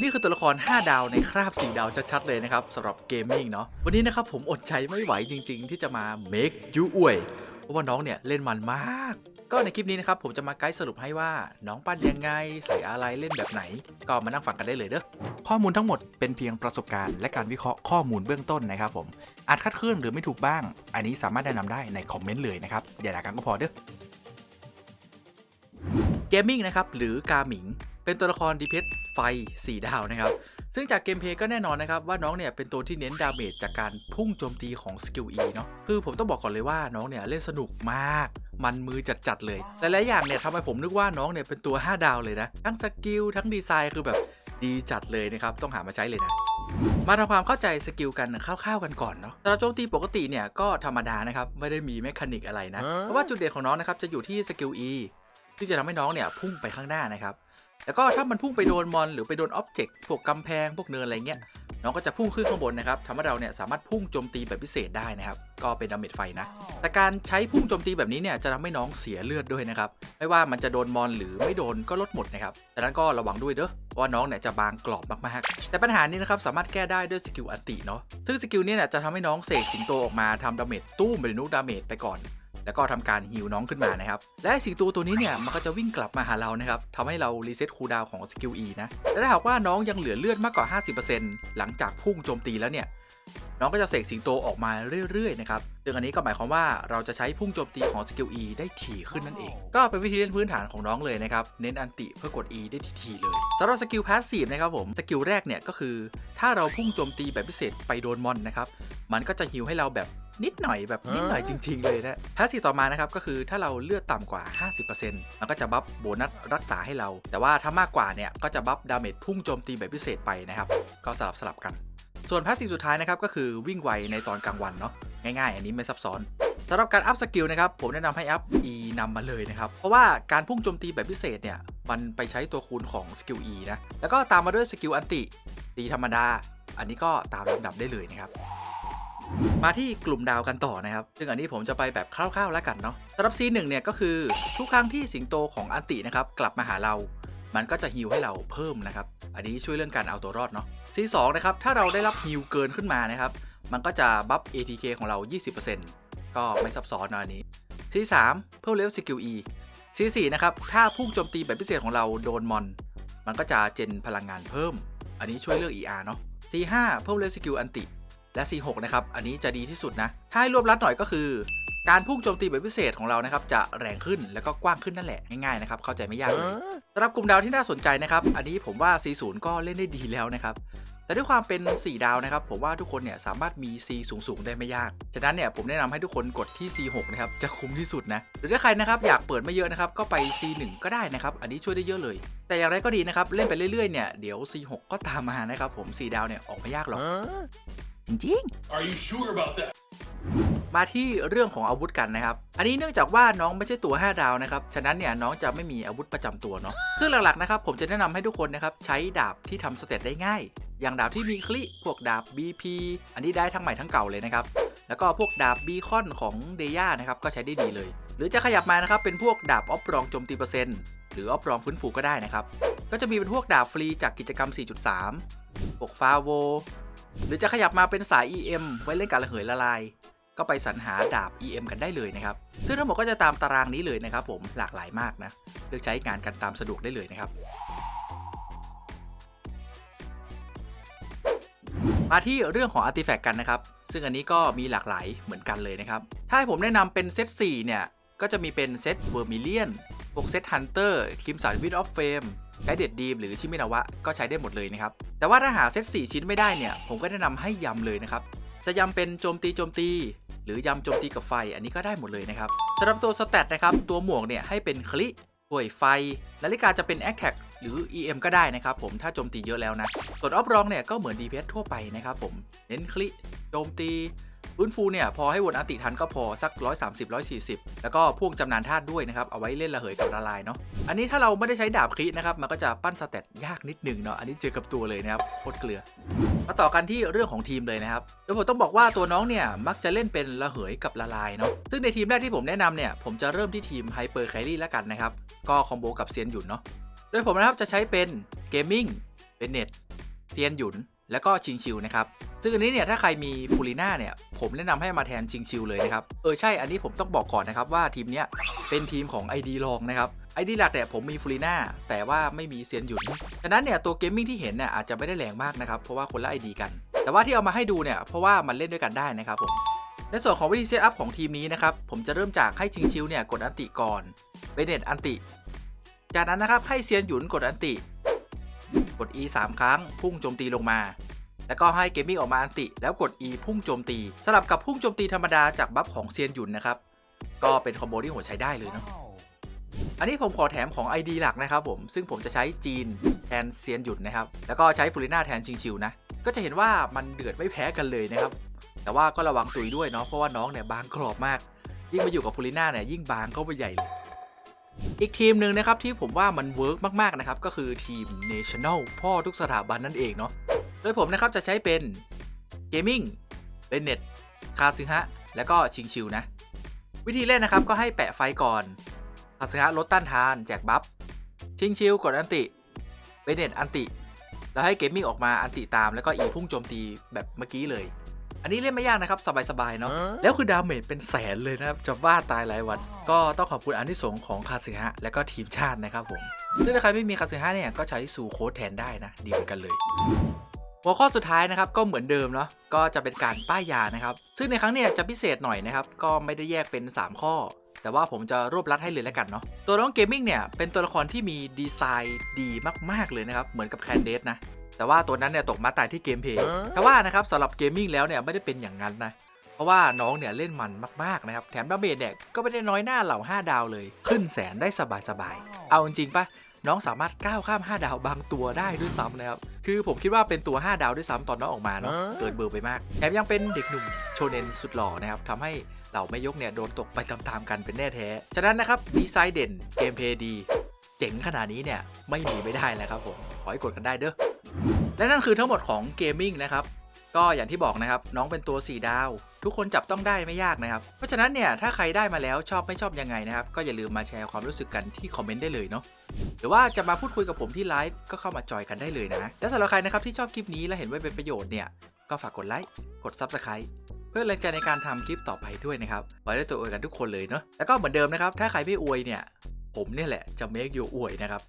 นี่คือตัวละคร 5 ดาวในคราบ 4 ดาวชัดๆเลยนะครับสำหรับเกมมิ่งเนาะวันนี้นะครับผมอดใจไม่ไหวจริง ๆ ที่จะมา make you อวยเพราะว่าน้องเนี่ยเล่นมันมากก็ในคลิปนี้นะครับ ผมจะมาไกด์สรุปให้ว่าน้องปั้นยังไง ใส่อะไรเล่นแบบไหน ก็มานั่งฟังกันได้เลยเด้อข้อมูลทั้งหมดเป็นเพียงประสบการณ์และการวิเคราะห์ข้อมูลเบื้องต้นนะครับผมอาจคลาดเคลื่อนหรือไม่ถูกบ้าง อันนี้สามารถแนะนำได้ในคอมเมนต์เลยนะครับอย่าด่ากันก็พอเด้อเกมมิ่งนะครับหรือกาหมิง เป็นตัวละครดีเพชไฟ 4 ดาวนะครับ ซึ่งจากเกมเพลย์ก็แน่นอนนะครับ ว่าน้องเนี่ยเป็นตัวที่เน้นดาเมจจากการพุ่งโจมตีของสกิล E เนาะคือผมต้องบอกก่อนเลยว่าน้องเนี่ยเล่นสนุกมาก มันมือจัดๆเลยหลายๆอย่างเนี่ยทำให้ผมนึกว่าน้องเนี่ยเป็นตัว 5 ดาวเลยนะ ทั้งสกิลทั้งดีไซน์คือแบบดีจัดเลยนะครับ ต้องหามาใช้เลยนะมาทำความเข้าใจสกิลกันคร่าวๆกันก่อนเนาะสำหรับโจมตีปกติเนี่ยก็ธรรมดานะครับ ไม่ได้มีแมคานิกอะไรนะ เพราะว่าจุดเด่นของน้องนะครับจะอยู่ที่สกิล E ที่จะทำให้น้องเนี่ยพุ่งไปข้างหน้านะครับ แล้วก็ถ้ามันพุ่งไปโดนมอน หรือไปโดนอ็อบเจกต์พวกกำแพงพวกเนินอะไรเงี้ยน้องก็จะพุ่งขึ้นข้างบนนะครับทำให้เราเนี่ยสามารถพุ่งโจมตีแบบพิเศษได้นะครับ ก็เป็นดาเมจไฟนะ แต่การใช้พุ่งโจมตีแบบนี้เนี่ยจะทำให้น้องเสียเลือดด้วยนะครับ ไม่ว่ามันจะโดนมอนหรือไม่โดนก็ลดหมดนะครับดังนั้นก็ระวังด้วยเด้อเพราะว่าน้องเนี่ยจะบางกรอบมากๆ แต่ปัญหานี้นะครับสามารถแก้ได้ด้วยสกิลอันติเนาะ ซึ่งสกิลนี้เนี่ยจะทำให้น้องเสกสิงโตออกมาทำดาเมจตู้มเป็นนุกดาเมจไปก่อน แล้วก็ทำการฮิวน้องขึ้นมานะครับและสิงโตตัวนี้เนี่ยมันก็จะวิ่งกลับมาหาเรานะครับทำให้เรารีเซ็ตคูลดาวของสกิล E นะและถ้าหากว่าน้องยังเหลือเลือดมากกว่า 50%หลังจากพุ่งโจมตีแล้วเนี่ยน้องก็จะเสกสิงโตออกมาเรื่อยๆนะครับซึ่งอันนี้ก็หมายความว่าเราจะใช้พุ่งโจมตีของสกิล E ได้ถี่ขึ้นนั่นเอง ก็เป็นวิธีเล่นพื้นฐานของน้องเลยนะครับ เน้นอันติเพื่อกด E ได้ถี่ๆเลยสำหรับสกิลพาสซีฟนะครับผม สกิลแรกเนี่ยก็คือ ถ้าเราพุ่งโจมตีแบบพิเศษไปโดนมอนนะครับ มันก็จะฮิวให้เราแบบ นิดหน่อยแบบนิดหน่อยจริง ๆ เลยนะพาสซีฟต่อมานะครับก็คือถ้าเราเลือดต่ำกว่า 50%มันก็จะบัฟโบนัสรักษาให้เรา แต่ว่าถ้ามากกว่าเนี่ยก็จะบัฟดาเมจพุ่งโจมตีแบบพิเศษไปนะครับ ก็สลับสลับกัน ส่วนพาสซีฟสุดท้ายนะครับก็คือวิ่งไวในตอนกลางวันเนาะง่ายๆ อันนี้ไม่ซับซ้อนสำหรับการอัพสกิลนะครับผมแนะนำให้อัพ E นำมาเลยนะครับ เพราะว่าการพุ่งโจมตีแบบพิเศษเนี่ย มันไปใช้ตัวคูณของสกิล E นะ แล้วก็ตามมาด้วยสกิลอันติตีธรรมดา อันนี้ก็ตามลำดับได้เลยนะครับ มาที่กลุ่มดาวกันต่อนะครับ ซึ่งอันนี้ผมจะไปแบบคร่าวๆแล้วกันเนาะสำหรับ C1 เนี่ยก็คือทุกครั้งที่สิงโตของอันตินะครับกลับมาหาเรา มันก็จะฮิวให้เราเพิ่มนะครับ อันนี้ช่วยเรื่องการเอาตัวรอดเนาะ C2 นะครับถ้าเราได้รับฮิวเกินขึ้นมานะครับ มันก็จะบัฟ ATK ของเรา 20%ก็ไม่ซับซ้อนนะอันนี้ C3 เพิ่มเลเวลสกิล E C4 นะครับถ้าพุ่งโจมตีแบบพิเศษของเราโดนมอน มันก็จะเจนพลังงานเพิ่ม อันนี้ช่วยเลือก ER เนาะ C5 เพิ่มเลเวลสกิลอันติ และ C6 นะครับ อันนี้จะดีที่สุดนะ ถ้าให้รวบรัดหน่อยก็คือ การพุ่งโจมตีแบบพิเศษของเรานะครับจะแรงขึ้นแล้วก็กว้างขึ้นนั่นแหละง่ายๆนะครับเข้าใจไม่ยากเลยสำหรับกลุ่มดาวที่น่าสนใจนะครับ อันนี้ผมว่า C0 ก็เล่นได้ดีแล้วนะครับแต่ด้วยความเป็น 4 ดาวนะครับ ผมว่าทุกคนเนี่ยสามารถมี C สูงๆได้ไม่ยาก ฉะนั้นเนี่ยผมแนะนำให้ทุกคนกดที่ C6 นะครับ จะคุ้มที่สุดนะ หรือถ้าใครนะครับอยากเปิดไม่เยอะนะครับ ก็ไป C1 ก็ได้นะครับ อันนี้ช่วยได้เยอะเลย แต่อย่างไรก็ดีนะครับ เล่นไปเรื่อยๆเนี่ยเดี๋ยว C6 ก็ตามมานะครับผม 4 ดาวเนี่ยออกไม่ยากหรอก จริง ๆ Are you sure about that? มาที่เรื่องของอาวุธกันนะครับ อันนี้เนื่องจากว่าน้องไม่ใช่ตัว 5 ดาวนะครับ ฉะนั้นเนี่ยน้องจะไม่มีอาวุธประจำตัวเนาะ ซึ่งหลักๆนะครับผมจะแนะนำให้ทุกคนนะครับใช้ดาบที่ทำสเตตได้ง่าย อย่างดาบที่มีคลิ พวกดาบ BP อันนี้ได้ทั้งใหม่ทั้งเก่าเลยนะครับ แล้วก็พวกดาบบีคอนของเดย่านะครับก็ใช้ได้ดีเลย หรือจะขยับมานะครับเป็นพวกดาบออฟรองโจมตีเปอร์เซ็นต์หรือออฟรองฟื้นฟูก็ได้นะครับ ก็จะมีเป็นพวกดาบฟรีจากกิจกรรม 4.3 พวกฟาโว หรือจะขยับมาเป็นสาย EM ไว้เล่นการระเหยละลาย ก็ไปสรรหาดาบ EM กันได้เลยนะครับ ซึ่งทั้งหมดก็จะตามตารางนี้เลยนะครับผมหลากหลายมากนะ เลือกใช้งานกันตามสะดวกได้เลยนะครับมาที่เรื่องของอาร์ติแฟกต์กันนะครับ ซึ่งอันนี้ก็มีหลากหลายเหมือนกันเลยนะครับ ถ้าให้ผมแนะนำเป็นเซต4เนี่ย ก็จะมีเป็นเซตเวอร์มิเลียน วกเซตฮันเตอร์คิมสันวิดออฟเฟมไกด์เด็ดดีมหรือชิมินาวะก็ใช้ได้หมดเลยนะครับ แต่ว่าถ้าหาเซต4 ชิ้นไม่ได้เนี่ย ผมก็แนะนำให้ยำเลยนะครับ จะยำเป็นโจมตีโจมตี หรือยำโจมตีกับไฟอันนี้ก็ได้หมดเลยนะครับสำหรับตัวสแตทนะครับตัวหมวกเนี่ยให้เป็นคลิป่วยไฟ นาฬิกาจะเป็น a อ t a c หรือ EM ก็ได้นะครับผมถ้าโจมตีเยอะแล้วนะ ส่วนออฟรองเนี่ยก็เหมือน DPS ทั่วไปนะครับผม เน้นคลิโจมตี ฟื้นฟูเนี่ยพอให้วนอัติทันก็พอสัก 130 140 แล้วก็พ่วงจำนานธาตุด้วยนะครับเอาไว้เล่นระเหยกับละลายเนาะอันนี้ถ้าเราไม่ได้ใช้ดาบคลินะครับมันก็จะปั้นสเตตยากนิดนึงเนาะอันนี้เจอกับตัวเลยนะครับโคตรเกลือมาต่อกันที่เรื่องของทีมเลยนะครับโดยผมต้องบอกว่าตัวน้องเนี่ยมักจะเล่นเป็นระเหยกับละลายเนาะซึ่งในทีมแรกที่ผมแนะนำเนี่ยผมจะเริ่มที่ทีมไฮเปอร์แครี่แล้วกันนะครับก็คอมโบกับเซียนหยุนเนาะโดยผมนะครับจะใช้เป็นเกมมิ่งเป็นเน็ตเซียนหยุน แล้วก็ชิงชิวนะครับ ซึ่งอันนี้เนี่ยถ้าใครมีฟูลิน่าเนี่ย ผมแนะนำให้มาแทนชิงชิวเลยนะครับ เออใช่ อันนี้ผมต้องบอกก่อนนะครับว่าทีมเนี้ยเป็นทีมของ ID รองนะครับ ID หลักเนี่ยผมมีฟูลิน่าแต่ว่าไม่มีเซียนหยุนฉะนั้นเนี่ยตัวเกมมิ่งที่เห็นเนี่ยอาจจะไม่ได้แรงมากนะครับเพราะว่าคนละ ID กัน แต่ว่าที่เอามาให้ดูเนี่ยเพราะว่ามันเล่นด้วยกันได้นะครับผมในส่วนของวิธีเซตอัพของทีมนี้นะครับ ผมจะเริ่มจากให้ชิงชิวเนี่ยกดอันติก่อนเบเนตอันติ จากนั้นนะครับให้เซียนหยุนกดอันติ กด E 3 ครั้ง พุ่งโจมตีลงมา แล้วก็ให้เกมมิ่งออกมาอันติ แล้วกด E พุ่งโจมตีสลับกับพุ่งโจมตีธรรมดาจากบัฟของเซียนหยุนนะครับ ก็เป็นคอมโบที่โหดใช้ได้เลยเนาะอันนี้ผมขอแถมของ ID หลักนะครับผม ซึ่งผมจะใช้จีนแทนเซียนหยุดนะครับ แล้วก็ใช้ฟูริน่าแทนชิงชิวนะ ก็จะเห็นว่ามันเดือดไม่แพ้กันเลยนะครับ แต่ว่าก็ระวังตุยด้วยเนาะ เพราะว่าน้องเนี่ยบางกรอบมาก ยิ่งมาอยู่กับฟูริน่าเนี่ยยิ่งบางเข้าไปใหญ่เลย อีกทีมหนึ่งนะครับที่ผมว่ามันเวิร์กมากๆนะครับก็คือทีม National พ่อทุกสถาบันนั่นเองเนาะโดยผมนะครับจะใช้เป็น Gaming b e n n e t คาซึฮะ แล้วก็ชิงชิวนะ วิธีเล่นนะครับก็ให้แปะไฟก่อนคาสึฮะลดต้านทานแจกบัฟชิงชิวกดอันติเบเนตอันติ แล้วให้เกมมิ่งออกมาอันติตามแล้วก็อีพุ่งโจมตีแบบเมื่อกี้เลย อันนี้เล่นไม่ยากนะครับ สบายๆเนาะแล้วคือดาเมจเป็นแสนเลยนะครับจะบ้าตายหลายวัน ก็ต้องขอบคุณอันที่สงส์ของคาสึฮะและก็ทีมชาตินะครับผมซึ่งถ้าใครไม่มีคาสึฮะเนี่ยก็ใช้สูโค้ดแทนได้นะดีเหมือนกันเลยหัวข้อสุดท้ายนะครับก็เหมือนเดิมเนาะก็จะเป็นการป้ายยานะครับ ซึ่งในครั้งเนี้ยจะพิเศษหน่อยนะครับ ก็ไม่ได้แยกเป็น 3 ข้อ แต่ว่าผมจะรวบรัดให้เลยแล้วกันเนาะตัวน้องเกมมิ่งเนี่ยเป็นตัวละครที่มีดีไซน์ดีมากๆเลยนะครับ เหมือนกับแคนเดสนะ แต่ว่าตัวนั้นเนี่ยตกมาตายที่เกมเพลย์แต่ว่านะครับสำหรับเกมมิ่งแล้วเนี่ยไม่ได้เป็นอย่างนั้นนะเพราะว่าน้องเนี่ยเล่นมันมากๆนะครับแถมดาเมจเนี่ยก็ไม่ได้น้อยหน้าเหล่า 5 ดาวเลย ขึ้นแสนได้สบายๆเอาจริงๆปะน้องสามารถก้าวข้าม 5 ดาวบางตัวได้ด้วยซ้ำนะครับคือผมคิดว่าเป็นตัว 5 ดาวด้วยซ้ำตอนน้องออกมาเนาะเกินเบอร์ไปมากแถมยังเป็นเด็กหนุ่มโชเนนสุดหล่อนะครับทำให้เหล่าแม่ยกเนี่ยโดนตกไปตามๆกันเป็นแน่แท้ ฉะนั้นนะครับดีไซน์เด่นเกมเพลย์ดี เจ๋งขนาดนี้เนี่ยไม่มีไม่ได้แล้วครับผมขอให้กดกันได้เด้อ และนั่นคือทั้งหมดของเกมมิ่งนะครับก็อย่างที่บอกนะครับน้องเป็นตัว 4 ดาว ทุกคนจับต้องได้ไม่ยากนะครับ เพราะฉะนั้นเนี่ยถ้าใครได้มาแล้วชอบไม่ชอบยังไงนะครับ ก็อย่าลืมมาแชร์ความรู้สึกกันที่คอมเมนต์ได้เลยเนาะหรือว่าจะมาพูดคุยกับผมที่ไลฟ์ก็เข้ามาจอยกันได้เลยนะและสำหรับใครนะครับที่ชอบคลิปนี้และเห็นว่าเป็นประโยชน์เนี่ยก็ฝากกดไลค์กด Subscribe เพื่อแรงใจในการทำคลิปต่อไปด้วยนะครับไว้ได้ตัวอวยกันทุกคนเลยเนาะแล้วก็เหมือนเดิมนะครับถ้าใครไม่อวยเนี่ยผมเนี่ยแหละจะ make you อวยนะครับ